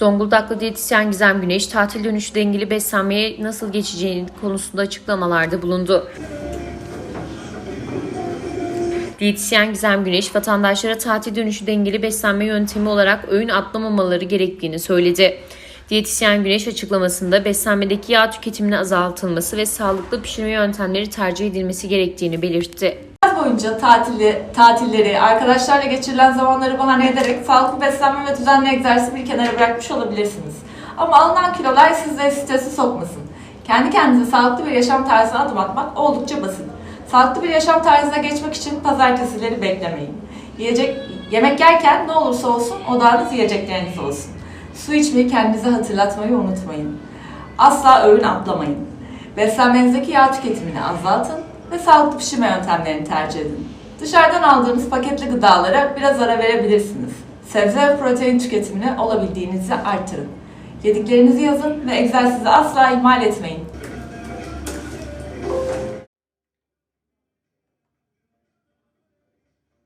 Zonguldaklı diyetisyen Gizem Güneş, tatil dönüşü dengeli beslenmeye nasıl geçeceğini konusunda açıklamalarda bulundu. Diyetisyen Gizem Güneş, vatandaşlara tatil dönüşü dengeli beslenme yöntemi olarak öğün atlamamaları gerektiğini söyledi. Diyetisyen Güneş açıklamasında beslenmedeki yağ tüketiminin azaltılması ve sağlıklı pişirme yöntemleri tercih edilmesi gerektiğini belirtti. Boyunca tatilli, tatilleri, arkadaşlarla geçirilen zamanları bahane ederek sağlıklı beslenme ve düzenli egzersizi bir kenara bırakmış olabilirsiniz. Ama alınan kilolar sizleri stresi sokmasın. Kendi kendinize sağlıklı bir yaşam tarzına adım atmak oldukça basit. Sağlıklı bir yaşam tarzına geçmek için pazartesileri beklemeyin. Yiyecek, yemek yerken ne olursa olsun odağınız yiyecekleriniz olsun. Su içmeyi kendinize hatırlatmayı unutmayın. Asla öğün atlamayın. Beslenmenizdeki yağ tüketimini azaltın ve sağlıklı pişirme yöntemlerini tercih edin. Dışarıdan aldığınız paketli gıdalara biraz ara verebilirsiniz. Sebze ve protein tüketimini olabildiğinizce artırın. Yediklerinizi yazın ve egzersizi asla ihmal etmeyin.